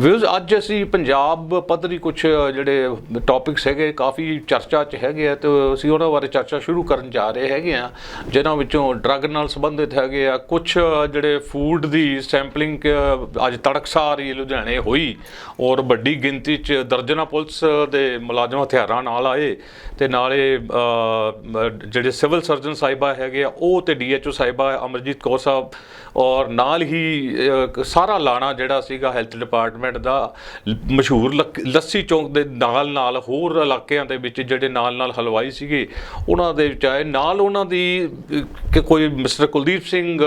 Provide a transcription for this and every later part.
Views ਅੱਜ ਅਸੀਂ ਪੰਜਾਬ ਪੱਧਰੀ ਕੁਝ ਜਿਹੜੇ ਟੌਪਿਕਸ ਹੈਗੇ, ਕਾਫੀ ਚਰਚਾ 'ਚ ਹੈਗੇ ਆ ਤੇ ਅਸੀਂ ਉਹਨਾਂ ਬਾਰੇ ਚਰਚਾ ਸ਼ੁਰੂ ਕਰਨ ਜਾ ਰਹੇ ਹੈਗੇ ਆ, ਜਿਨ੍ਹਾਂ ਵਿੱਚੋਂ ਡਰੱਗ ਨਾਲ ਸੰਬੰਧਿਤ ਹੈਗੇ ਆ ਕੁਝ ਜਿਹੜੇ ਫੂਡ ਦੀ ਸੈਂਪਲਿੰਗ ਅੱਜ ਤੜਕਸਾਰ ਹੀ ਲੁਧਿਆਣੇ ਹੋਈ, ਔਰ ਵੱਡੀ ਗਿਣਤੀ 'ਚ ਦਰਜਨਾ ਪੁਲਿਸ ਦੇ ਮੁਲਾਜ਼ਮ ਹਥਿਆਰਾਂ ਨਾਲ ਆਏ, ਤੇ ਨਾਲੇ ਜਿਹੜੇ ਸਿਵਲ ਸਰਜਨ ਸਾਹਿਬਾ ਹੈਗੇ ਆ, ਉਹ ਤੇ ਡੀਐਚਓ ਸਾਹਿਬਾ ਅਮਰਜੀਤ ਕੌਰ ਸਾਹਿਬ, ਔਰ ਨਾਲ ਹੀ ਸਾਰਾ ਲਾਣਾ ਜਿਹੜਾ ਸੀਗਾ ਹੈਲਥ ਡਿਪਾਰਟਮੈਂਟ ਦਾ ਮਸ਼ਹੂਰ ਲੱਕ- ਲੱਸੀ ਚੌਂਕ ਦੇ ਨਾਲ ਨਾਲ ਹੋਰ ਇਲਾਕਿਆਂ ਦੇ ਵਿੱਚ ਜਿਹੜੇ ਨਾਲ ਨਾਲ ਹਲਵਾਈ ਸੀਗੇ, ਉਹਨਾਂ ਦੇ ਵਿੱਚ ਆਏ ਨਾਲ ਉਹਨਾਂ ਦੀ ਕੋਈ ਮਿਸਟਰ ਕੁਲਦੀਪ ਸਿੰਘ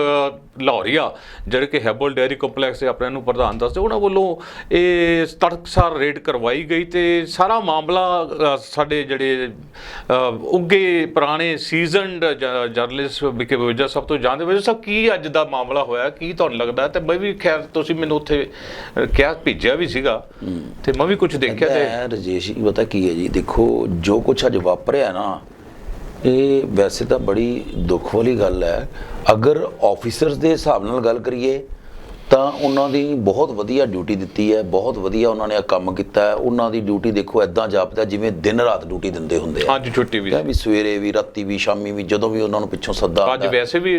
ਲਾਹੌਰੀਆ ਜਿਹੜੇ ਕਿ ਹੈਬਲ ਡੇਅਰੀ ਕੰਪਲੈਕਸ ਦੇ ਆਪਣੇ ਨੂੰ ਪ੍ਰਧਾਨ ਦੱਸਦੇ ਉਹਨਾਂ ਵੱਲੋਂ ਇਹ ਤੜਕਸਾਰ ਰੇਡ ਕਰਵਾਈ ਗਈ ਤੇ ਸਾਰਾ ਮਾਮਲਾ ਸਾਡੇ ਜਿਹੜੇ ਉੱਗੇ ਪੁਰਾਣੇ ਸੀਜ਼ਨਡ ਜਰਨਲਿਸਟ ਵਿਕੇ ਵਜਾ ਸਭ ਤੋਂ ਜਾਣਦੇ ਵਜਾ ਸਭ ਕੀ ਅੱਜ ਦਾ ਮਾਮਲਾ ਹੋਇਆ ਕੀ ਤੁਹਾਨੂੰ ਲੱਗਦਾ? ਤੇ ਮੈਂ ਵੀ ਖੈਰ ਤੁਸੀਂ ਮੈਨੂੰ ਉੱਥੇ ਕਿਹਾ ਭੇਜਿਆ ਵੀ ਸੀਗਾ ਤੇ ਮੈਂ ਵੀ ਕੁਝ ਦੇਖਿਆ ਤੇ ਰਜੇਸ਼ ਜੀ ਪਤਾ ਕੀ ਹੈ ਜੀ? ਦੇਖੋ ਜੋ ਕੁਛ ਅੱਜ ਵਾਪਰਿਆ ਨਾ ਇਹ ਵੈਸੇ ਤਾਂ ਬੜੀ ਦੁੱਖ ਵਾਲੀ ਗੱਲ ਹੈ। ਅਗਰ ਆਫੀਸਰਸ ਦੇ ਹਿਸਾਬ ਨਾਲ ਗੱਲ ਕਰੀਏ ਤਾਂ ਉਹਨਾਂ ਦੀ ਬਹੁਤ ਵਧੀਆ ਡਿਊਟੀ ਦਿੱਤੀ ਹੈ ਬਹੁਤ ਵਧੀਆ ਉਹਨਾਂ ਨੇ ਕੰਮ ਕੀਤਾ ਹੈ। ਉਹਨਾਂ ਦੀ ਡਿਊਟੀ ਦੇਖੋ ਐਦਾਂ ਜਾਪਦਾ ਜਿਵੇਂ ਦਿਨ ਰਾਤ ਡਿਊਟੀ ਦਿੰਦੇ ਹੁੰਦੇ ਆ। ਅੱਜ ਛੁੱਟੀ ਵੀ। ਵੀ ਸਵੇਰੇ ਵੀ ਰਾਤੀ ਵੀ ਸ਼ਾਮੀ ਵੀ ਜਦੋਂ ਵੀ ਉਹਨਾਂ ਨੂੰ ਪਿੱਛੋਂ ਸੱਦਾ ਅੱਜ ਆਉਂਦਾ। ਵੈਸੇ ਵੀ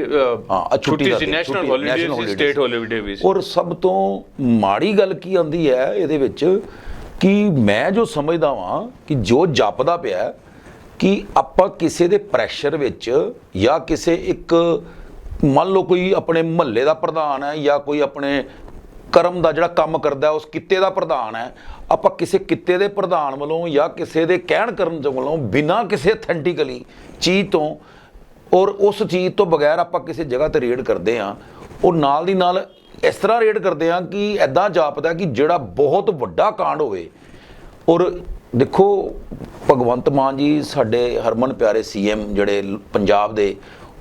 ਹਾਂ, ਛੁੱਟੀ ਸੀ ਨੈਸ਼ਨਲ ਹੌਲੀਡੇ ਸਟੇਟ। ਹੌਲੀਡੇ ਵੀ ਸੀ। ਔਰ ਸਭ ਤੋਂ ਮਾੜੀ ਗੱਲ ਕੀ ਆਂਦੀ ਹੈ ਇਹਦੇ ਵਿੱਚ ਕਿ ਮੈਂ ਜੋ ਸਮਝਦਾ ਵਾਂ ਕਿ ਜੋ ਜਾਪਦਾ ਪਿਆ ਹੈ ਕਿ ਆਪਾਂ ਕਿਸੇ ਦੇ ਪ੍ਰੈਸ਼ਰ ਵਿੱਚ ਜਾਂ ਕਿਸੇ ਇੱਕ, ਮੰਨ ਲਓ ਕੋਈ ਆਪਣੇ ਮਹੱਲੇ ਦਾ ਪ੍ਰਧਾਨ ਹੈ ਜਾਂ ਕੋਈ ਆਪਣੇ ਕਰਮ ਦਾ ਜਿਹੜਾ ਕੰਮ ਕਰਦਾ ਉਸ ਕਿੱਤੇ ਦਾ ਪ੍ਰਧਾਨ ਹੈ, ਆਪਾਂ ਕਿਸੇ ਕਿੱਤੇ ਦੇ ਪ੍ਰਧਾਨ ਵੱਲੋਂ ਜਾਂ ਕਿਸੇ ਦੇ ਕਹਿਣ ਕਰਨ ਵੱਲੋਂ ਬਿਨਾਂ ਕਿਸੇ ਅਥੈਂਟਿਕਲੀ ਚੀਜ਼ ਤੋਂ ਔਰ ਉਸ ਚੀਜ਼ ਤੋਂ ਬਗੈਰ ਆਪਾਂ ਕਿਸੇ ਜਗ੍ਹਾ ਤੇ ਰੇਡ ਕਰਦੇ ਆ ਉਹ ਨਾਲ ਦੀ ਨਾਲ ਇਸ ਤਰ੍ਹਾਂ ਰੇਡ ਕਰਦੇ ਆ ਕਿ ਐਦਾਂ ਜਾਪਦਾ ਕਿ ਜਿਹੜਾ ਬਹੁਤ ਵੱਡਾ ਕਾਂਡ ਹੋਵੇ ਔਰ ਦੇਖੋ ਭਗਵੰਤ ਮਾਨ ਜੀ ਸਾਡੇ ਹਰਮਨ ਪਿਆਰੇ ਸੀਐਮ ਜਿਹੜੇ ਪੰਜਾਬ ਦੇ,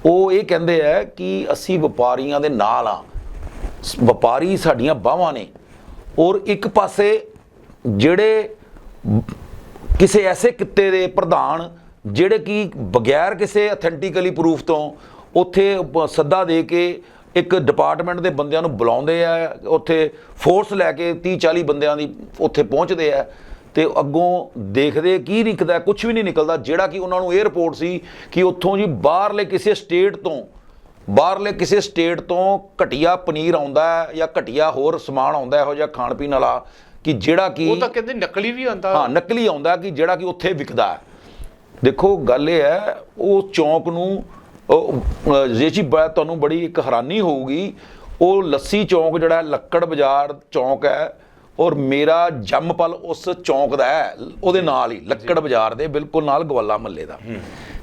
ਉਹ ਇਹ ਕਹਿੰਦੇ ਆ ਕਿ ਅਸੀਂ ਵਪਾਰੀਆਂ ਦੇ ਨਾਲ ਆ। ਵਪਾਰੀ ਸਾਡੀਆਂ ਬਾਹਾਂ ਨੇ। ਔਰ ਇੱਕ ਪਾਸੇ ਜਿਹੜੇ ਕਿਸੇ ਐਸੇ ਕਿੱਤੇ ਦੇ ਪ੍ਰਧਾਨ ਜਿਹੜੇ ਕਿ ਬਗੈਰ ਕਿਸੇ ਅਥੈਂਟਿਕਲੀ ਪ੍ਰੂਫ ਤੋਂ ਉੱਥੇ ਸੱਦਾ ਦੇ ਕੇ ਇੱਕ ਡਿਪਾਰਟਮੈਂਟ ਦੇ ਬੰਦਿਆਂ ਨੂੰ ਬੁਲਾਉਂਦੇ ਆ, ਉੱਥੇ ਫੋਰਸ ਲੈ ਕੇ 30 40 ਬੰਦਿਆਂ ਦੀ ਉੱਥੇ ਪਹੁੰਚਦੇ ਆ। ਤੇ ਅੱਗੋਂ ਦੇਖਦੇ ਕੀ ਨਿਕਲਦਾ ਕੁਝ ਵੀ ਨਹੀਂ ਨਿਕਲਦਾ ਜਿਹੜਾ ਕਿ ਉਹਨਾਂ ਨੂੰ ਇਹ ਰਿਪੋਰਟ ਸੀ ਕਿ ਉੱਥੋਂ ਜੀ ਬਾਹਰਲੇ ਕਿਸੇ ਸਟੇਟ ਤੋਂ ਬਾਹਰਲੇ ਕਿਸੇ ਸਟੇਟ ਤੋਂ ਘਟੀਆ ਪਨੀਰ ਆਉਂਦਾ ਹੈ ਜਾਂ ਘਟੀਆ ਹੋਰ ਸਮਾਨ ਆਉਂਦਾ ਇਹੋ ਜਿਹਾ ਖਾਣ ਪੀਣ ਵਾਲਾ ਕਿ ਜਿਹੜਾ ਕਿ ਉਹ ਤਾਂ ਕਹਿੰਦੇ ਨਕਲੀ ਵੀ ਆਂਦਾ ਹਾਂ ਨਕਲੀ ਆਉਂਦਾ ਕਿ ਜਿਹੜਾ ਕਿ ਉੱਥੇ ਵਿਕਦਾ ਹੈ। ਦੇਖੋ ਗੱਲ ਇਹ ਹੈ ਉਹ ਚੌਂਕ ਨੂੰ ਜੇਜੀ ਬੜਾ ਤੁਹਾਨੂੰ ਬੜੀ ਇੱਕ ਹੈਰਾਨੀ ਹੋਊਗੀ ਉਹ ਲੱਸੀ ਚੌਂਕ ਜਿਹੜਾ ਲੱਕੜ ਬਾਜ਼ਾਰ ਚੌਂਕ ਹੈ ਔਰ ਮੇਰਾ ਜੰਮਪਲ ਉਸ ਚੌਂਕ ਦਾ ਹੈ ਉਹਦੇ ਨਾਲ ਹੀ ਲੱਕੜ ਬਾਜ਼ਾਰ ਦੇ ਬਿਲਕੁਲ ਨਾਲ ਗਵਾਲਾ ਮਹੱਲੇ ਦਾ।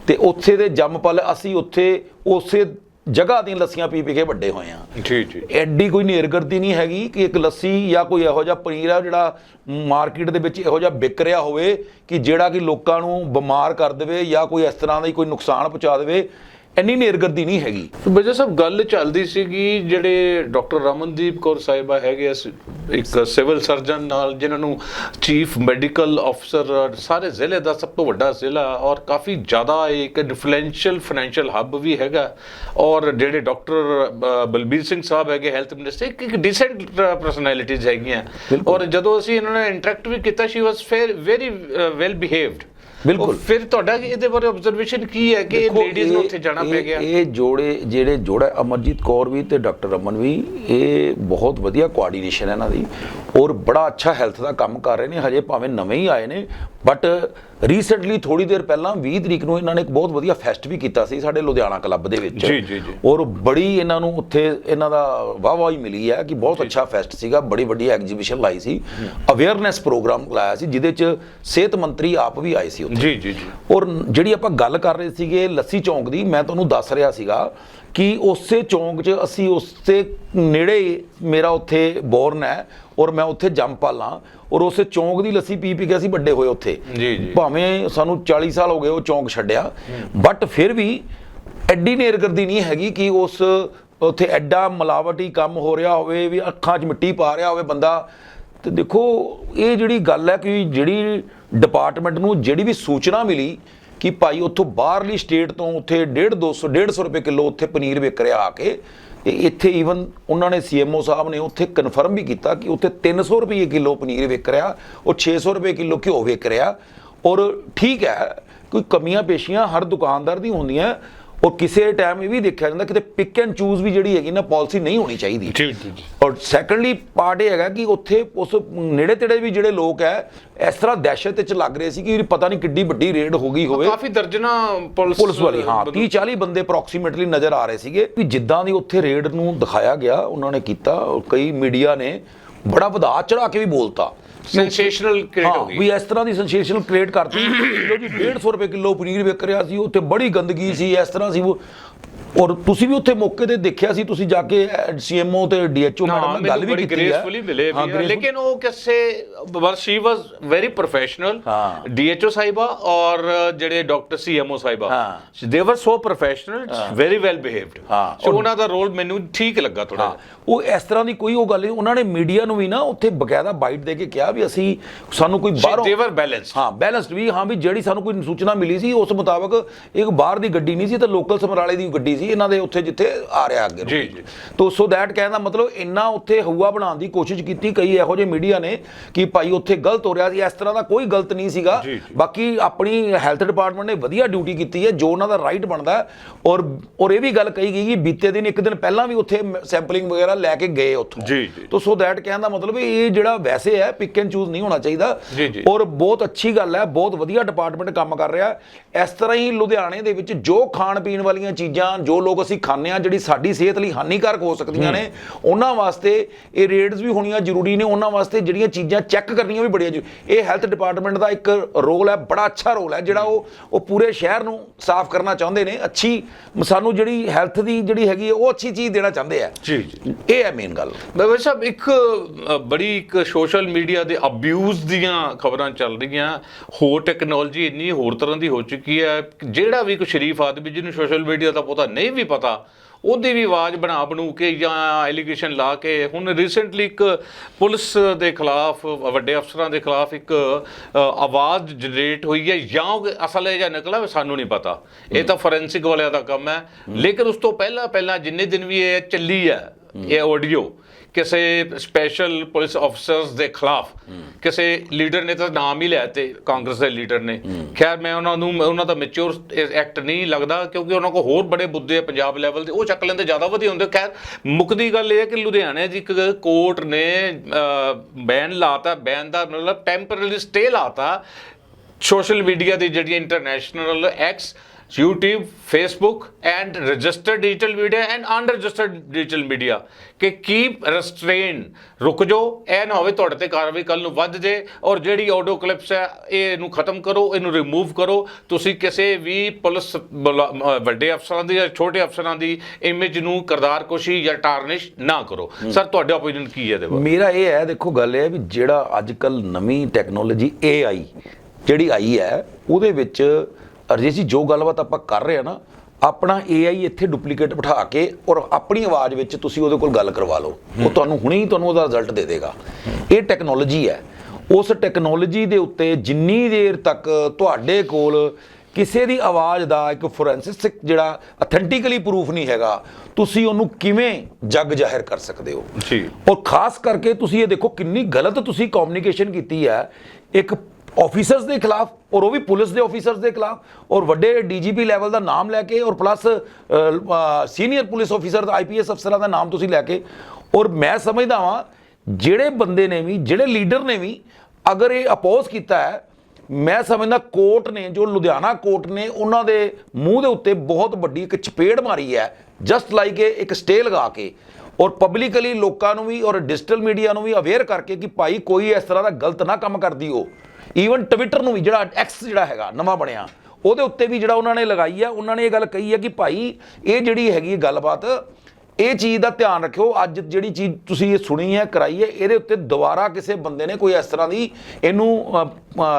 ਤੇ ਉੱਥੇ ਦੇ ਜੰਮਪਲ ਅਸੀਂ ਉੱਥੇ ਉਸੇ ਜਗ੍ਹਾ ਦੀਆਂ ਲੱਸੀਆਂ ਪੀ ਪੀ ਕੇ ਵੱਡੇ ਹੋਏ ਆ ਜੀ ਜੀ। ਐਡੀ ਕੋਈ ਨੇਰਗਰਦੀ ਨਹੀਂ ਹੈਗੀ ਕਿ ਇੱਕ ਲੱਸੀ ਜਾਂ ਕੋਈ ਇਹੋ ਜਿਹਾ ਪਨੀਰ ਆ ਜਿਹੜਾ ਮਾਰਕੀਟ ਦੇ ਵਿੱਚ ਇਹੋ ਜਿਹਾ ਵਿਕ ਰਿਹਾ ਹੋਵੇ ਕਿ ਜਿਹੜਾ ਕਿ ਲੋਕਾਂ ਨੂੰ ਬਿਮਾਰ ਕਰ ਦੇਵੇ ਜਾਂ ਕੋਈ ਇਸ ਤਰ੍ਹਾਂ ਦਾ ਹੀ ਕੋਈ ਨੁਕਸਾਨ ਪਹੁੰਚਾ ਦੇਵੇ। ਇੰਨੀ ਨੇਰਗਰਦੀ ਨਹੀਂ ਹੈਗੀ। ਬਜਾ ਸਾਹਿਬ ਗੱਲ ਚੱਲਦੀ ਸੀਗੀ ਜਿਹੜੇ ਡਾਕਟਰ ਰਮਨਦੀਪ ਕੌਰ ਸਾਹਿਬਾ ਹੈਗੇ ਸ- ਇੱਕ ਸਿਵਲ ਸਰਜਨ ਨਾਲ ਜਿਨ੍ਹਾਂ ਨੂੰ ਚੀਫ ਮੈਡੀਕਲ ਅਫਸਰ ਸਾਰੇ ਜ਼ਿਲ੍ਹੇ ਦਾ ਸਭ ਤੋਂ ਵੱਡਾ ਜ਼ਿਲ੍ਹਾ ਔਰ ਕਾਫੀ ਜ਼ਿਆਦਾ ਇੱਕ ਇਨਫਲੂਐਂਸ਼ੀਅਲ ਫਾਈਨੈਂਸ਼ੀਅਲ ਹੱਬ ਵੀ ਹੈਗਾ। ਔਰ ਜਿਹੜੇ ਡਾਕਟਰ ਬਲਬੀਰ ਸਿੰਘ ਸਾਹਿਬ ਹੈਗੇ ਹੈਲਥ ਮਿਨਿਸਟਰ ਇੱਕ ਇੱਕ ਡੀਸੈਂਟ ਪਰਸਨੈਲਿਟੀਜ਼ ਹੈਗੀਆਂ। ਔਰ ਜਦੋਂ ਅਸੀਂ ਇਹਨਾਂ ਨਾਲ ਇੰਟਰੈਕਟ ਵੀ ਕੀਤਾ ਸ਼ੀ ਵਾਸ ਫੇਰ ਵੈਰੀ ਵੈਲ ਬਿਹੇਵਡ ਬਿਲਕੁਲ। ਫਿਰ ਤੁਹਾਡਾ ਇਹਦੇ ਬਾਰੇ ਆਬਜ਼ਰਵੇਸ਼ਨ ਕੀ ਹੈ ਕਿ ਦੇਖੋ, ਲੇਡੀਜ਼ ਨੂੰ ਇਹ- ਉੱਥੇ ਜਾਣਾ ਇਹ- ਪੈ ਗਿਆ ਇਹ ਜੋੜੇ ਜਿਹੜੇ ਜੋੜਾ ਅਮਰਜੀਤ ਕੌਰ ਵੀ ਤੇ ਡਾਕਟਰ ਰਮਨ ਵੀ ਇਹ ਬਹੁਤ ਵਧੀਆ ਕੋਆਰਡੀਨੇਸ਼ਨ ਹੈ ਇਹਨਾਂ ਦੀ ਔਰ ਬੜਾ ਅੱਛਾ ਹੈਲਥ ਦਾ ਕੰਮ ਕਰ ਰਹੇ ਨੇ ਹਜੇ ਭਾਵੇਂ ਨਵੇਂ ਹੀ ਆਏ ਨੇ ਬਟ ਰੀਸੈਂਟਲੀ ਥੋੜੀ ਦੇਰ ਪਹਿਲਾਂ 20 ਤਰੀਕ ਨੂੰ ਇਹਨਾਂ ਨੇ ਇੱਕ ਬਹੁਤ ਵਧੀਆ ਫੈਸਟ ਵੀ ਕੀਤਾ ਸੀ ਸਾਡੇ ਲੁਧਿਆਣਾ ਕਲੱਬ ਦੇ ਵਿੱਚ ਜੀ, ਜੀ, ਜੀ। ਔਰ ਬੜੀ ਇਹਨਾਂ ਨੂੰ ਉੱਥੇ ਇਹਨਾਂ ਦਾ ਵਾਹ ਵਾਹ ਹੀ ਮਿਲੀ ਹੈ ਕਿ ਬਹੁਤ ਅੱਛਾ ਫੈਸਟ ਸੀਗਾ ਬੜੀ ਵੱਡੀ ਐਗਜੀਬਿਸ਼ਨ ਲਾਈ ਸੀ ਅਵੇਅਰਨੈਸ ਪ੍ਰੋਗਰਾਮ ਲਾਇਆ ਸੀ ਜਿਹਦੇ ਚ ਸਿਹਤ ਮੰਤਰੀ ਆਪ ਵੀ ਆਏ ਸੀ ਉੱਥੇ। ਜੀ ਜੀ ਜੀ। ਔਰ ਜਿਹੜੀ ਆਪਾਂ ਗੱਲ ਕਰ ਰਹੇ ਸੀਗੇ ਲੱਸੀ ਚੌਂਕ ਦੀ ਮੈਂ ਤੁਹਾਨੂੰ ਦੱਸ ਰਿਹਾ ਸੀਗਾ ਕਿ ਉਸੇ ਚੌਂਕ 'ਚ ਅਸੀਂ ਉਸੇ ਨੇੜੇ ਮੇਰਾ ਉੱਥੇ ਬੋਰਨ ਹੈ ਔਰ ਮੈਂ ਉੱਥੇ ਜੰਮ ਪਾਲਾਂ ਔਰ ਉਸੇ ਚੌਂਕ ਦੀ ਲੱਸੀ ਪੀ ਪੀ ਕੇ ਅਸੀਂ ਵੱਡੇ ਹੋਏ ਉੱਥੇ। ਜੀ, ਜੀ। ਭਾਵੇਂ ਸਾਨੂੰ 40 ਸਾਲ ਹੋ ਗਏ ਉਹ ਚੌਂਕ ਛੱਡਿਆ ਬਟ ਫਿਰ ਵੀ ਐਡੀ ਨੇਰਗਰਦੀ ਨਹੀਂ ਹੈਗੀ ਕਿ ਉਸ ਉੱਥੇ ਐਡਾ ਮਿਲਾਵਟੀ ਕੰਮ ਹੋ ਰਿਹਾ ਹੋਵੇ ਵੀ ਅੱਖਾਂ 'ਚ ਮਿੱਟੀ ਪਾ ਰਿਹਾ ਹੋਵੇ ਬੰਦਾ ਤੇ ਦੇਖੋ, ਇਹ ਜਿਹੜੀ ਗੱਲ ਹੈ ਕਿ ਜਿਹੜੀ ਡਿਪਾਰਟਮੈਂਟ ਨੂੰ ਜਿਹੜੀ ਵੀ ਸੂਚਨਾ ਮਿਲੀ ਕਿ ਭਾਈ ਉੱਥੋਂ ਬਾਹਰਲੀ ਸਟੇਟ ਤੋਂ ਉੱਥੇ 1.5 200 150 ਰੁਪਏ ਕਿਲੋ ਉੱਥੇ ਪਨੀਰ ਵਿਕ ਰਿਹਾ ਆ ਕੇ ਇਹ ਇੱਥੇ ਈਵਨ ਉਹਨਾਂ ਨੇ ਸੀਐਮਓ ਸਾਹਿਬ ਨੇ ਉੱਥੇ ਕਨਫਰਮ ਵੀ ਕੀਤਾ ਕਿ ਉੱਥੇ 300 ਰੁਪਏ ਕਿਲੋ ਪਨੀਰ ਵਿਕ ਰਿਹਾ, ਉਹ 600 ਰੁਪਏ ਕਿਲੋ ਘਿਓ ਵਿਕ ਰਿਹਾ। ਔਰ ਠੀਕ ਹੈ, ਕੋਈ ਕਮੀਆਂ ਪੇਸ਼ੀਆਂ ਹਰ ਦੁਕਾਨਦਾਰ ਦੀ ਹੁੰਦੀਆਂ ਔਰ ਕਿਸੇ ਟਾਈਮ ਇਹ ਵੀ ਦੇਖਿਆ ਜਾਂਦਾ ਕਿ ਪਿਕ ਐਂਡ ਚੂਜ਼ ਵੀ ਜਿਹੜੀ ਹੈਗੀ ਨਾ ਪਾਲਿਸੀ ਨਹੀਂ ਹੋਣੀ ਚਾਹੀਦੀ। ਜੀ ਜੀ ਜੀ। ਔਰ ਸੈਕੰਡਲੀ ਪਾਰਟ ਇਹ ਹੈਗਾ ਕਿ ਉੱਥੇ ਉਸ ਨੇੜੇ ਤੇੜੇ ਵੀ ਜਿਹੜੇ ਲੋਕ ਹੈ ਇਸ ਤਰ੍ਹਾਂ ਦਹਿਸ਼ਤ ਵਿੱਚ ਲੱਗ ਰਹੇ ਸੀ ਕਿ ਪਤਾ ਨਹੀਂ ਕਿੱਡੀ ਵੱਡੀ ਰੇਡ ਹੋ ਗਈ ਹੋਵੇ। ਕਾਫੀ ਦਰਜਨਾ ਪੁਲਿਸ ਪੁਲਿਸ ਵਾਲੀ ਹਾਂ 30 40 ਬੰਦੇ ਅਪਰੋਕਸੀਮੇਟਲੀ ਨਜ਼ਰ ਆ ਰਹੇ ਸੀਗੇ। ਵੀ ਜਿੱਦਾਂ ਦੀ ਉੱਥੇ ਰੇਡ ਨੂੰ ਦਿਖਾਇਆ ਗਿਆ ਉਹਨਾਂ ਨੇ ਕੀਤਾ ਔਰ ਕਈ ਮੀਡੀਆ ਨੇ ਬੜਾ ਵਧਾ ਚੜਾ ਕੇ ਵੀ ਬੋਲਤਾ। ਸੈਂਸੇਸ਼ਨਲ ਕ੍ਰੀਏਟ ਹੋ ਗਈ। ਵੀ ਇਸ ਤਰ੍ਹਾਂ ਦੀ ਸੈਂਸੇਸ਼ਨਲ ਕ੍ਰੀਏਟ ਕਰਤੀ। ਜੋ ਜੀ 150 ਰੁਪਏ ਕਿਲੋ ਪਨੀਰ ਵਿਕ ਰਿਹਾ ਸੀ ਉੱਥੇ ਬੜੀ ਗੰਦਗੀ ਸੀ ਇਸ ਤਰ੍ਹਾਂ ਸੀ ਉਹ ਔਰ ਤੁਸੀਂ ਵੀ ਉੱਥੇ ਮੌਕੇ ਤੇ ਦੇਖਿਆ ਸੀ ਤੁਸੀਂ ਜਾ ਕੇ ਸੀਐਮਓ ਤੇ ਡੀਐਚਓ ਮੈਡਮ ਨਾਲ ਗੱਲ ਵੀ ਕੀਤੀ ਹੈ ਗ੍ਰੇਸਫੁਲੀ ਮਿਲੇ ਵੀ ਲੇਕਿਨ ਉਹ ਕਿਸੇ ਬਸ ਸ਼ੀ ਵਾਸ ਵੈਰੀ ਪ੍ਰੋਫੈਸ਼ਨਲ ਹਾਂ। ਡੀਐਚਓ ਸਾਹਿਬਾ ਔਰ ਜਿਹੜੇ ਡਾਕਟਰ ਸੀਐਮਓ ਸਾਹਿਬਾ। ਹਾਂ। They were so professional very well behaved ਹਾਂ, ਸੋ ਉਹਨਾਂ ਦਾ ਰੋਲ ਮੈਨੂੰ ਠੀਕ ਲੱਗਾ ਥੋੜਾ ਉਹ ਇਸ ਤਰ੍ਹਾਂ ਦੀ ਕੋਈ ਉਹ ਗੱਲ ਨਹੀਂ ਉਹਨਾਂ ਨੇ ਮੀਡੀਆ ਨੂੰ ਵੀ ਨਾ ਉੱਥੇ ਬਕਾਇਦਾ ਬਾਈਟ ਦੇ ਕੇ ਕਿਹਾ ਵੀ ਅਸੀਂ ਸਾਨੂੰ ਕੋਈ ਬਾਹਰੋਂ ਦੇ ਵਰ ਬੈਲੈਂਸ ਹਾਂ ਬੈਲੈਂਸਡ ਵੀ ਹਾਂ ਵੀ ਜਿਹੜੀ ਸਾਨੂੰ ਕੋਈ ਸੂਚਨਾ ਮਿਲੀ ਸੀ ਉਸ ਮੁਤਾਬਕ ਇੱਕ ਬਾਹਰ ਦੀ ਗੱਡੀ ਨਹੀਂ ਸੀ ਤਾਂ ਲੋਕਲ ਸਮਰਾਲੇ ਦੀ ਗੱਡੀ ਸੀ। ਇਹਨਾਂ ਦੇ ਉੱਥੇ ਜਿੱਥੇ ਆ ਰਿਹਾ ਅੱਗੇ ਜੀ, ਜੀ। ਤੋ ਸੋ ਦੈਟ ਕਹਿਣ ਦਾ ਮਤਲਬ ਇੰਨਾ ਉੱਥੇ ਹਊਆ ਬਣਾਉਣ ਦੀ ਕੋਸ਼ਿਸ਼ ਕੀਤੀ ਕਈ ਇਹੋ ਜਿਹੇ ਮੀਡੀਆ ਨੇ ਕਿ ਭਾਈ ਉੱਥੇ ਗਲਤ ਹੋ ਰਿਹਾ ਸੀ ਇਸ ਤਰ੍ਹਾਂ ਦਾ ਕੋਈ ਗਲਤ ਨਹੀਂ ਸੀਗਾ। ਬਾਕੀ ਆਪਣੀ ਹੈਲਥ ਡਿਪਾਰਟਮੈਂਟ ਨੇ ਵਧੀਆ ਡਿਊਟੀ ਕੀਤੀ ਹੈ ਜੋ ਉਹਨਾਂ ਦਾ ਰਾਈਟ ਬਣਦਾ। ਔਰ ਔਰ ਇਹ ਵੀ ਗੱਲ ਕਹੀ ਗਈ ਕਿ ਬੀਤੇ ਦਿਨ ਇੱਕ ਦਿਨ ਪਹਿਲਾਂ ਵੀ ਉੱਥੇ ਸੈਂਪਲਿੰਗ ਵਗੈਰਾ ਲੈ ਕੇ ਗਏ ਉੱਥੋਂ ਜੀ, ਜੀ। ਤੋ ਸੋ ਦੈਟ ਕਹਿਣ ਦਾ ਮਤਲਬ ਇਹ ਜਿਹੜਾ ਵੈਸੇ ਹੈ ਪਿਕ ਐਂਡ ਚੂਜ਼ ਨਹੀਂ ਹੋਣਾ ਚਾਹੀਦਾ। ਔਰ ਬਹੁਤ ਅੱਛੀ ਗੱਲ ਹੈ ਬਹੁਤ ਵਧੀਆ ਡਿਪਾਰਟਮੈਂਟ ਕੰਮ ਕਰ ਰਿਹਾ। ਇਸ ਤਰ੍ਹਾਂ ਹੀ ਲੁਧਿਆਣੇ ਦੇ ਵਿੱਚ ਜੋ ਖਾਣ ਪੀਣ ਵਾਲੀਆਂ ਚੀਜ਼ਾਂ ਜੋ ਲੋਕ ਅਸੀਂ ਖਾਂਦੇ ਆ ਜਿਹੜੀ ਸਾਡੀ ਸਿਹਤ ਲਈ ਹਾਨੀਕਾਰਕ ਹੋ ਸਕਦੀਆਂ ਨੇ ਉਹਨਾਂ ਵਾਸਤੇ ਇਹ ਰੇਡਸ ਵੀ ਹੋਣੀਆਂ ਜ਼ਰੂਰੀ ਨੇ ਉਹਨਾਂ ਵਾਸਤੇ ਜਿਹੜੀਆਂ ਚੀਜ਼ਾਂ ਚੈੱਕ ਕਰਨੀਆਂ ਵੀ ਬੜੀਆਂ ਜ਼ਰੂਰੀ ਇਹ ਹੈਲਥ ਡਿਪਾਰਟਮੈਂਟ ਦਾ ਇੱਕ ਰੋਲ ਹੈ ਬੜਾ ਅੱਛਾ ਰੋਲ ਹੈ ਜਿਹੜਾ ਉਹ ਉਹ ਪੂਰੇ ਸ਼ਹਿਰ ਨੂੰ ਸਾਫ਼ ਕਰਨਾ ਚਾਹੁੰਦੇ ਨੇ ਅੱਛੀ ਸਾਨੂੰ ਜਿਹੜੀ ਹੈਲਥ ਦੀ ਜਿਹੜੀ ਹੈਗੀ ਉਹ ਅੱਛੀ ਚੀਜ਼ ਦੇਣਾ ਚਾਹੁੰਦੇ ਆ। ਜੀ ਜੀ। ਇਹ ਹੈ ਮੇਨ ਗੱਲ। ਬਾਬਾ ਸਾਹਿਬ ਇੱਕ ਬੜੀ ਇੱਕ ਸੋਸ਼ਲ ਮੀਡੀਆ ਦੇ ਅਬਿਊਜ਼ ਦੀਆਂ ਖਬਰਾਂ ਚੱਲ ਰਹੀਆਂ। ਹੋਰ ਟੈਕਨੋਲੋਜੀ ਇੰਨੀ ਹੋਰ ਤਰ੍ਹਾਂ ਦੀ ਹੋ ਚੁੱਕੀ ਹੈ। ਜਿਹੜਾ ਵੀ ਕੋਈ ਸ਼ਰੀਫ ਆਦਮੀ ਜਿਹਨੂੰ ਸੋਸ਼ਲ ਮੀਡੀਆ ਦਾ ਪਤਾ ਨਹੀਂ ਵੀ ਪਤਾ। ਉਹਦੀ ਵੀ ਆਵਾਜ਼ ਬਣਾ ਬਣੂ ਕੇ ਜਾਂ ਐਲੀਗੇਸ਼ਨ ਲਾ ਕੇ। ਹੁਣ ਰੀਸੈਂਟਲੀ ਇੱਕ ਪੁਲਿਸ ਦੇ ਖਿਲਾਫ ਵੱਡੇ ਅਫਸਰਾਂ ਦੇ ਖਿਲਾਫ ਇੱਕ ਆਵਾਜ਼ ਜਨਰੇਟ ਹੋਈ ਹੈ। ਜਾਂ ਉਹ ਅਸਲ ਹੈ ਜਾਂ ਨਕਲ ਹੈ ਸਾਨੂੰ ਨਹੀਂ ਪਤਾ। ਇਹ ਤਾਂ ਫੋਰੈਂਸਿਕ ਵਾਲਿਆਂ ਦਾ ਕੰਮ ਹੈ। ਲੇਕਿਨ ਉਸ ਤੋਂ ਪਹਿਲਾਂ ਪਹਿਲਾਂ ਜਿੰਨੇ ਦਿਨ ਵੀ ਇਹ ਚੱਲੀ ਹੈ ਇਹ ਆਡੀਓ ਕਿਸੇ ਸਪੈਸ਼ਲ ਪੁਲਿਸ ਅਫਸਰਸ ਦੇ ਖਿਲਾਫ ਕਿਸੇ ਲੀਡਰ ਨੇ ਤਾਂ ਨਾਮ ਹੀ ਲਿਆ ਤੇ ਕਾਂਗਰਸ ਦੇ ਲੀਡਰ ਨੇ। ਖੈਰ, ਮੈਂ ਉਹਨਾਂ ਨੂੰ ਉਹਨਾਂ ਦਾ ਮੈਚੁਰ ਐਕਟ ਨਹੀਂ ਲੱਗਦਾ ਕਿਉਂਕਿ ਉਹਨਾਂ ਕੋਲ ਹੋਰ ਬੜੇ ਮੁੱਦੇ ਪੰਜਾਬ ਲੈਵਲ ਦੇ, ਉਹ ਚੱਕ ਲੈਂਦੇ ਜ਼ਿਆਦਾ ਵਧੀਆ ਹੁੰਦੇ। ਖੈਰ ਮੁੱਕਦੀ ਗੱਲ ਇਹ ਹੈ ਕਿ ਲੁਧਿਆਣੇ 'ਚ ਇੱਕ ਕੋਰਟ ਨੇ ਬੈਨ ਲਾਤਾ ਬੈਨ ਦਾ ਮਤਲਬ ਟੈਂਪਰਰੀ ਸਟੇ ਲਾਤਾ। ਸੋਸ਼ਲ ਮੀਡੀਆ ਦੀ ਜਿਹੜੀਆਂ international X YouTube, Facebook and registered digital media and unregistered digital media. ਕਿ ਕੀਪ ਰੈਸਟ੍ਰੇਨ ਰੁਕ ਜਾਓ ਇਹ ਨਾ ਹੋਵੇ ਤੁਹਾਡੇ ਤੇ ਕਾਰਵਾਈ ਕੱਲ ਨੂੰ ਵੱਧ ਜੇ ਔਰ ਜਿਹੜੀ ਆਡੀਓ ਕਲਿੱਪਸ ਹੈ ਇਹ ਇਹਨੂੰ ਖਤਮ ਕਰੋ ਇਹਨੂੰ ਰਿਮੂਵ ਕਰੋ। ਤੁਸੀਂ ਕਿਸੇ ਵੀ ਪੁਲਿਸ ਵੱਡੇ ਅਫਸਰਾਂ ਦੀ ਜਾਂ ਛੋਟੇ ਅਫਸਰਾਂ ਦੀ ਇਮੇਜ ਨੂੰ ਕਰਦਾਰਕੁਸ਼ੀ ਜਾਂ ਟਾਰਨਿਸ਼ ਨਾ ਕਰੋ। ਸਰ ਤੁਹਾਡਾ ਓਪੀਨੀਅਨ ਕੀ ਹੈ ਇਹਦੇ ਬਾਰੇ? ਮੇਰਾ ਇਹ ਹੈ ਦੇਖੋ ਗੱਲ ਇਹ ਹੈ ਵੀ ਜਿਹੜਾ ਅੱਜ ਕੱਲ ਨਵੀਂ ਟੈਕਨੋਲੋਜੀ AI ਜਿਹੜੀ ਆਈ ਹੈ ਉਹਦੇ ਵਿੱਚ ਅਰਜੀਤ ਜੀ ਜੋ ਗੱਲਬਾਤ ਆਪਾਂ ਕਰ ਰਹੇ ਆ ਨਾ ਆਪਣਾ AI ਇੱਥੇ ਡੁਪਲੀਕੇਟ ਬਿਠਾ ਕੇ ਔਰ ਆਪਣੀ ਆਵਾਜ਼ ਵਿੱਚ ਤੁਸੀਂ ਉਹਦੇ ਕੋਲ ਗੱਲ ਕਰਵਾ ਲਓ। ਉਹ ਤੁਹਾਨੂੰ ਹੁਣੇ ਹੀ ਤੁਹਾਨੂੰ ਉਹਦਾ ਰਿਜ਼ਲਟ ਦੇ ਦੇਗਾ। ਇਹ ਟੈਕਨੋਲੋਜੀ ਹੈ। ਉਸ ਟੈਕਨੋਲੋਜੀ ਦੇ ਉੱਤੇ ਜਿੰਨੀ ਦੇਰ ਤੱਕ ਤੁਹਾਡੇ ਕੋਲ ਕਿਸੇ ਦੀ ਆਵਾਜ਼ ਦਾ ਇੱਕ ਫੋਰੈਂਸਿਕ ਜਿਹੜਾ ਅਥੈਂਟਿਕਲੀ ਪ੍ਰੂਫ ਨਹੀਂ ਹੈਗਾ ਤੁਸੀਂ ਉਹਨੂੰ ਕਿਵੇਂ ਜੱਗ ਜ਼ਾਹਿਰ ਕਰ ਸਕਦੇ ਹੋ? ਜੀ। ਔਰ ਖਾਸ ਕਰਕੇ ਤੁਸੀਂ ਇਹ ਦੇਖੋ ਕਿੰਨੀ ਗਲਤ ਤੁਸੀਂ ਕਮਿਊਨੀਕੇਸ਼ਨ ਕੀਤੀ ਹੈ। ਇੱਕ ਆਫੀਸਰਸ ਦੇ ਖਿਲਾਫ ਔਰ ਉਹ ਵੀ ਪੁਲਿਸ ਦੇ ਆਫੀਸਰਸ ਦੇ ਖਿਲਾਫ ਔਰ ਵੱਡੇ ਡੀਜੀਪੀ ਲੈਵਲ ਦਾ ਨਾਮ ਲੈ ਕੇ ਔਰ ਪਲੱਸ ਸੀਨੀਅਰ ਪੁਲਿਸ ਆਫੀਸਰ ਦਾ ਆਈਪੀਐਸ ਅਫਸਰਾਂ ਦਾ ਨਾਮ ਤੁਸੀਂ ਲੈ ਕੇ ਔਰ ਮੈਂ ਸਮਝਦਾ ਵਾਂ ਜਿਹੜੇ ਬੰਦੇ ਨੇ ਵੀ, ਜਿਹੜੇ ਲੀਡਰ ਨੇ ਵੀ ਅਗਰ ਇਹ ਅਪੋਜ਼ ਕੀਤਾ ਹੈ, ਮੈਂ ਸਮਝਦਾ ਕੋਰਟ ਨੇ, ਜੋ ਲੁਧਿਆਣਾ ਕੋਰਟ ਨੇ ਉਹਨਾਂ ਦੇ ਮੂੰਹ ਦੇ ਉੱਤੇ ਬਹੁਤ ਵੱਡੀ ਇੱਕ ਚਪੇੜ ਮਾਰੀ ਹੈ ਜਸਟ ਲਾਈਕ ਇੱਕ ਸਟੇ ਲਗਾ ਕੇ ਔਰ ਪਬਲਿਕਲੀ ਲੋਕਾਂ ਨੂੰ ਵੀ ਔਰ ਡਿਜੀਟਲ ਮੀਡੀਆ ਨੂੰ ਵੀ ਅਵੇਅਰ ਕਰਕੇ ਕਿ ਭਾਈ ਕੋਈ ਇਸ ਤਰ੍ਹਾਂ ਦਾ ਗਲਤ ਨਾ ਕੰਮ ਕਰਦੀ ਹੋ। ਈਵਨ ਟਵਿੱਟਰ ਨੂੰ ਵੀ ਜਿਹੜਾ ਐਕਸ ਜਿਹੜਾ ਹੈਗਾ, ਨਵਾਂ ਬਣਿਆ, ਉਹਦੇ ਉੱਤੇ ਵੀ ਜਿਹੜਾ ਉਹਨਾਂ ਨੇ ਲਗਾਈ ਆ, ਉਹਨਾਂ ਨੇ ਇਹ ਗੱਲ ਕਹੀ ਹੈ ਕਿ ਭਾਈ, ਇਹ ਜਿਹੜੀ ਹੈਗੀ ਗੱਲਬਾਤ ਇਹ ਚੀਜ਼ ਦਾ ਧਿਆਨ ਰੱਖਿਓ ਅੱਜ ਜਿਹੜੀ ਚੀਜ਼ ਤੁਸੀਂ ਇਹ ਸੁਣੀ ਹੈ ਕਰਾਈ ਹੈ ਇਹਦੇ ਉੱਤੇ ਦੁਬਾਰਾ ਕਿਸੇ ਬੰਦੇ ਨੇ ਕੋਈ ਇਸ ਤਰ੍ਹਾਂ ਦੀ ਇਹਨੂੰ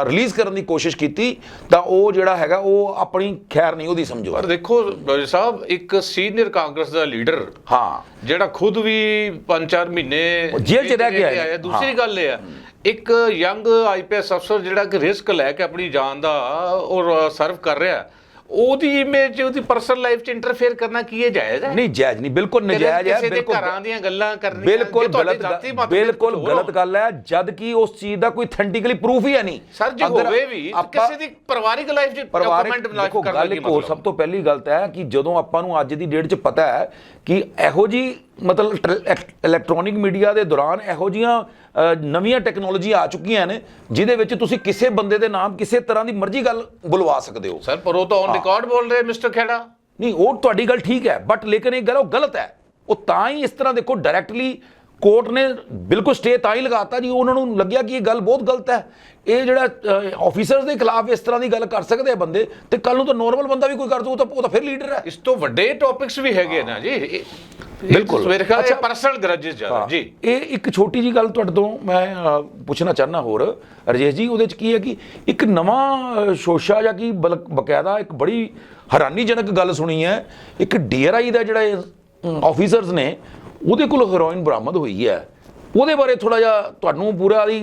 ਰਿਲੀਜ਼ ਕਰਨ ਦੀ ਕੋਸ਼ਿਸ਼ ਕੀਤੀ ਤਾਂ ਉਹ ਜਿਹੜਾ ਹੈਗਾ ਉਹ ਆਪਣੀ ਖੈਰ ਨਹੀਂ ਉਹਦੀ ਸਮਝੋ ਪਰ ਦੇਖੋ ਰਾਜਾ ਸਾਹਿਬ ਇੱਕ ਸੀਨੀਅਰ ਕਾਂਗਰਸ ਦਾ ਲੀਡਰ ਹਾਂ ਜਿਹੜਾ ਖੁਦ ਵੀ 5-4 ਮਹੀਨੇ ਉਹ ਜੇਲ੍ਹ 'ਚ ਰਹਿ ਕੇ ਆਇਆ ਹੈ। ਦੂਸਰੀ। ਗੱਲ ਇਹ ਹੈ ਇੱਕ ਯੰਗ ਆਈਪੀਐਸ ਅਫਸਰ ਜਿਹੜਾ ਕਿ ਰਿਸਕ ਲੈ ਕੇ ਆਪਣੀ ਜਾਨ ਦਾ ਔਰ ਸਰਵ ਕਰ ਰਿਹਾ ਹੈ, ਉਹਦੀ ਇਮੇਜ ਉਹਦੀ ਪਰਸਨਲ ਲਾਈਫ 'ਚ ਇੰਟਰਫੇਅਰ ਕਰਨਾ ਕੀ ਇਹ ਜਾਇਜ਼ ਹੈ? ਨਹੀਂ ਜਾਇਜ਼ ਨਹੀਂ ਬਿਲਕੁਲ ਨਜਾਇਜ਼ ਹੈ ਬਿਲਕੁਲ ਘਰਾਂ ਦੀਆਂ ਗੱਲਾਂ ਕਰਨੀਆਂ ਬਿਲਕੁਲ ਗਲਤ ਗੱਲ- ਬਿਲਕੁਲ ਗਲਤ ਗੱਲ ਹੈ ਜਦ ਕਿ ਉਸ ਚੀਜ਼ ਦਾ ਕੋਈ ਅਥੈਂਟਿਕਲੀ ਪ੍ਰੂਫ ਹੀ ਹੈ ਨਹੀਂ। ਸਰ ਜੇ ਹੋਵੇ ਵੀ ਤਾਂ ਕਿਸੇ ਦੀ ਪਰਿਵਾਰਿਕ ਲਾਈਫ 'ਚ ਡਾਕੂਮੈਂਟ ਲਾਈਫ ਕਰਨ ਗੱਲ ਇੱਕ ਹੋਰ ਸਭ ਤੋਂ ਪਹਿਲੀ ਗਲਤ ਹੈ ਕਿ ਜਦੋਂ ਆਪਾਂ ਨੂੰ ਅੱਜ ਦੀ ਡੇਟ 'ਚ ਪਤਾ ਹੈ ਕਿ ਇਹੋ ਜੀ ਮਤਲਬ ਇਲੈਕਟ੍ਰੋਨਿਕ ਮੀਡੀਆ ਦੇ ਦੌਰਾਨ ਇਹੋ ਜੀਆਂ ਨਵੀਆਂ ਟੈਕਨੋਲੋਜੀ ਆ ਚੁੱਕੀਆਂ ਨੇ ਜਿਹਦੇ ਵਿੱਚ ਤੁਸੀਂ ਕਿਸੇ ਬੰਦੇ ਦੇ ਨਾਮ ਕਿਸੇ ਤਰ੍ਹਾਂ ਦੀ ਮਰਜ਼ੀ ਗੱਲ ਬੁਲਵਾ ਸਕਦੇ ਹੋ। ਸਰ ਪਰ ਉਹ ਤਾਂ ਰਿਕਾਰਡ ਬੋਲ ਰਹੇ ਮਿਸਟਰ ਖੇੜਾ? ਨਹੀਂ ਉਹ ਤੁਹਾਡੀ ਗੱਲ ਠੀਕ ਹੈ ਬਟ ਲੇਕਿਨ ਇਹ ਗੱਲ ਉਹ ਗਲਤ ਹੈ। ਉਹ ਤਾਂ ਹੀ ਇਸ ਤਰ੍ਹਾਂ ਦੇਖੋ ਡਾਇਰੈਕਟਲੀ ਕੋਰਟ ਨੇ ਬਿਲਕੁਲ ਸਟੇ ਤਾਂ ਹੀ ਲਗਾਤਾ ਜੀ ਉਹਨਾਂ ਨੂੰ ਲੱਗਿਆ ਕਿ ਇਹ ਗੱਲ ਬਹੁਤ ਗਲਤ ਹੈ। ਇਹ ਜਿਹੜਾ ਆਫੀਸਰਸ ਦੇ ਖਿਲਾਫ ਇਸ ਤਰ੍ਹਾਂ ਦੀ ਗੱਲ ਕਰ ਸਕਦੇ ਆ ਬੰਦੇ ਤੇ ਕੱਲ ਨੂੰ ਤਾਂ ਨਾਰਮਲ ਬੰਦਾ ਵੀ ਕੋਈ ਕਰ ਦੂ ਉਹ ਤਾਂ ਉਹ ਤਾਂ ਫਿਰ ਲੀਡਰ ਹੈ। ਇਸ ਤੋਂ ਵੱਡੇ ਟੌਪਿਕਸ ਵੀ ਹੈਗੇ ਨਾ ਜੀ। ਬਿਲਕੁਲ। ਮੇਰੇ ਖਿਆਲ ਅੱਛਾ। ਪਰਸਨਲ ਗਰਜਸ ਜ਼ਿਆਦਾ ਜੀ। ਇਹ ਇੱਕ ਛੋਟੀ ਜੀ ਗੱਲ ਤੁਹਾਡੇ ਤੋਂ ਮੈਂ ਪੁੱਛਣਾ ਚਾਹਨਾ ਹੋਰ। ਰਜੇਸ਼ ਜੀ ਉਹਦੇ ਚ ਕੀ ਹੈ ਕਿ ਇੱਕ ਨਵਾਂ ਸ਼ੋਸ਼ਾ ਜਾਂ ਕੀ ਬਲ- ਬਕਾਇਦਾ ਇੱਕ ਬੜੀ ਹੈਰਾਨੀਜਨਕ ਗੱਲ ਸੁਣੀ ਹੈ। ਇੱਕ ਡੀਆਰਆਈ ਦਾ ਜਿਹੜਾ ਆਫੀਸਰਸ ਨੇ ਉਹਦੇ ਕੋਲ ਹੈਰੋਇਨ ਬਰਾਮਦ ਹੋਈ ਹੈ। ਉਹਦੇ ਬਾਰੇ ਥੋੜਾ ਜਿਹਾ ਤੁਹਾਨੂੰ ਪੂਰਾ ਦੀ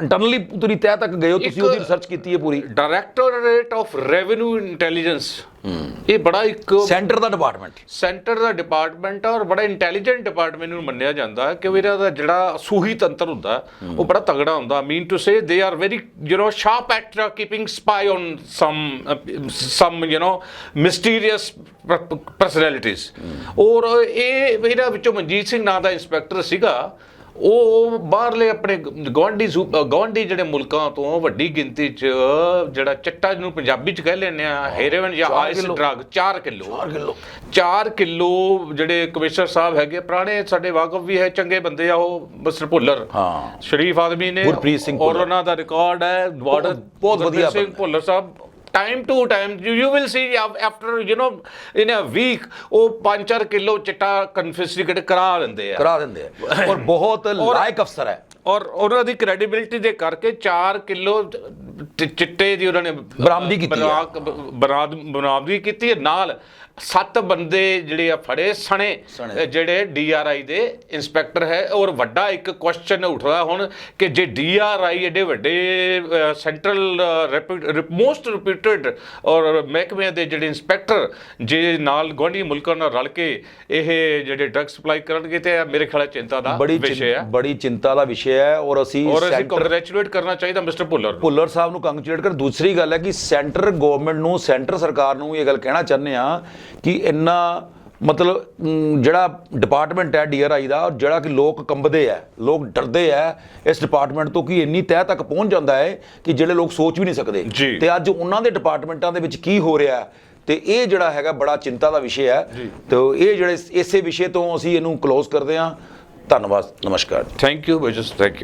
ਇੰਟਰਨਲੀ ਪੂਰੀ ਤਹਿ ਤੱਕ ਗਏ ਹੋ ਤੁਸੀਂ ਇੱਕ- ਉਹਦੀ ਰਿਸਰਚ ਕੀਤੀ ਹੈ ਪੂਰੀ ਡਾਇਰੈਕਟੋਰੇਟ ਆਫ ਰੈਵਨਿਊ ਇੰਟੈਲੀਜੈਂਸ ਇਹ ਬੜਾ ਇੱਕ ਸੈਂਟਰ ਦਾ ਡਿਪਾਰਟਮੈਂਟ ਸੈਂਟਰ ਦਾ ਡਿਪਾਰਟਮੈਂਟ ਆ ਔਰ ਬੜਾ ਇੰਟੈਲੀਜੈਂਟ ਡਿਪਾਰਟਮੈਂਟ ਨੂੰ ਮੰਨਿਆ ਜਾਂਦਾ ਹੈ ਕਿ ਵੀ ਇਹਦਾ ਦਾ ਜਿਹੜਾ ਸੂਹੀ ਤੰਤਰ ਹੁੰਦਾ ਹੈ, ਉਹ ਬੜਾ ਤਗੜਾ ਹੁੰਦਾ mean to say they are very you know sharp at keeping spy on some some you know mysterious personalities ਔਰ ਇਹ ਇਹਦਾ ਵਿੱਚੋਂ ਮਨਜੀਤ ਸਿੰਘ ਨਾਂ ਦਾ ਇੰਸਪੈਕਟਰ ਸੀਗਾ ਉਹ ਬਾਹਰਲੇ ਆਪਣੇ ਗਵਾਂਢੀ ਗਵਾਂਢੀ ਜਿਹੜੇ ਮੁਲਕਾਂ ਤੋਂ ਵੱਡੀ ਗਿਣਤੀ 'ਚ ਜਿਹੜਾ ਚਿੱਟਾ ਜਿਹਨੂੰ ਪੰਜਾਬੀ 'ਚ ਕਹਿ ਲੈਂਦੇ ਆ ਹੈਰੋਇਨ ਜਾਂ ice. Drug 4 kilo 4 kilo 4 kilo ਜਿਹੜੇ ਕਮਿਸ਼ਨਰ ਸਾਹਿਬ ਹੈਗੇ ਪੁਰਾਣੇ ਸਾਡੇ ਵਾਕਫ ਵੀ ਹੈ ਚੰਗੇ ਬੰਦੇ ਆ ਉਹ ਮਿਸਟਰ ਭੁੱਲਰ ਹਾਂ। ਸ਼ਰੀਫ ਆਦਮੀ ਨੇ ਔਰ। ਉਹਨਾਂ ਦਾ ਰਿਕਾਰਡ ਹੈ ਬਾਰਡਰ ਬਹੁਤ ਵਧੀਆ ਸਿੰਘ। ਭੁੱਲਰ ਸਾਹਿਬ time to time you will see after you know in a week ਉਹ 5-4 ਕਿਲੋ ਚਿੱਟਾ ਕਨਫਿਸਕੇਟ ਕਰਾ ਦਿੰਦੇ ਆ। ਕਰਾ ਦਿੰਦੇ ਆ। ਔਰ ਬਹੁਤ ਲਾਇਕ ਅਫਸਰ ਹੈ। ਔਰ ਉਹਨਾਂ ਦੀ ਕ੍ਰੈਡੀਬਿਲਿਟੀ ਦੇ ਕਰਕੇ 4 ਕਿਲੋ ਚਿੱਟੇ ਦੀ ਉਹਨਾਂ ਨੇ ਬਰਾਮਦੀ ਕੀਤੀ ਹੈ। ਬਰਾਮਦੀ ਕੀਤੀ ਹੈ। ਨਾਲ ਸੱਤ ਬੰਦੇ ਜਿਹੜੇ ਆ ਫੜੇ ਸਣੇ ਸਣੇ। ਜਿਹੜੇ ਡੀਆਰਆਈ ਦੇ ਇੰਸਪੈਕਟਰ ਹੈ। ਔਰ ਵੱਡਾ ਇੱਕ ਕੁਐਸਚਨ ਉੱਠਦਾ ਹੁਣ ਕਿ ਜੇ ਡੀਆਰਆਈ ਏਡੇ ਵੱਡੇ ਸੈਂਟਰਲ ਮੋਸਟ ਰਿਪਿਊਟਡ ਔਰ ਮਹਿਕਮੇ ਦੇ ਜਿਹੜੇ ਇੰਸਪੈਕਟਰ ਜੇ ਨਾਲ ਗੁਆਂਢੀ ਮੁਲਕਾਂ ਨਾਲ ਰਲ ਕੇ ਇਹ ਜਿਹੜੇ ਡਰੱਗ ਸਪਲਾਈ ਕਰਨਗੇ ਤੇ ਇਹ ਮੇਰੇ ਖਿਆਲ ਚਿੰਤਾ ਦਾ ਬੜੀ ਵਿਸ਼ੇ ਹੈ ਬੜੀ ਚਿੰਤਾ ਦਾ ਵਿਸ਼ਾ ਹੈ ਔਰ ਅਸੀਂ ਔਰ ਅਸੀਂ ਸੈਂਟਰ ਕੰਗ੍ਰੈਚੁਲੇਟ ਕਰਨਾ ਚਾਹੀਦਾ ਮਿਸਟਰ ਭੁੱਲਰ ਨੂੰ। ਭੁੱਲਰ ਸਾਹਿਬ ਨੂੰ ਕੰਗ੍ਰੈਚੁਲੇਟ ਕਰ ਦੂਸਰੀ ਗੱਲ ਹੈ ਕਿ ਸੈਂਟਰ ਗਵਰਨਮੈਂਟ ਨੂੰ ਸੈਂਟਰ ਸਰਕਾਰ ਨੂੰ ਇਹ ਗੱਲ ਕਹਿਣਾ ਚਾਹੁੰਦੇ ਆ ਕਿ ਇੰਨਾ ਮਤਲਬ ਜਿਹੜਾ ਡਿਪਾਰਟਮੈਂਟ ਹੈ ਡੀਆਰਆਈ ਦਾ ਔਰ ਜਿਹੜਾ ਕਿ ਲੋਕ ਕੰਬਦੇ ਆ ਲੋਕ ਡਰਦੇ ਆ ਇਸ ਡਿਪਾਰਟਮੈਂਟ ਤੋਂ ਕਿ ਇੰਨੀ ਤਹਿ ਤੱਕ ਪਹੁੰਚ ਜਾਂਦਾ ਹੈ ਕਿ ਜਿਹੜੇ ਲੋਕ ਸੋਚ ਵੀ ਨਹੀਂ ਸਕਦੇ। ਤੇ ਅੱਜ ਉਹਨਾਂ ਦੇ ਡਿਪਾਰਟਮੈਂਟਾਂ ਦੇ ਵਿੱਚ ਕੀ ਹੋ ਰਿਹਾ ਤੇ ਇਹ ਜਿਹੜਾ ਹੈਗਾ ਬੜਾ ਚਿੰਤਾ ਦਾ ਵਿਸ਼ਾ ਹੈ। ਤੇ ਇਹ ਜਿਹੜੇ ਇਸੇ ਵਿਸ਼ੇ ਤੋਂ ਅਸੀਂ ਇਹਨੂੰ ਕਲੋਜ਼ ਕਰਦੇ ਹਾਂ। ਧੰਨਵਾਦ। ਨਮਸਕਾਰ। Thank you wishes thank you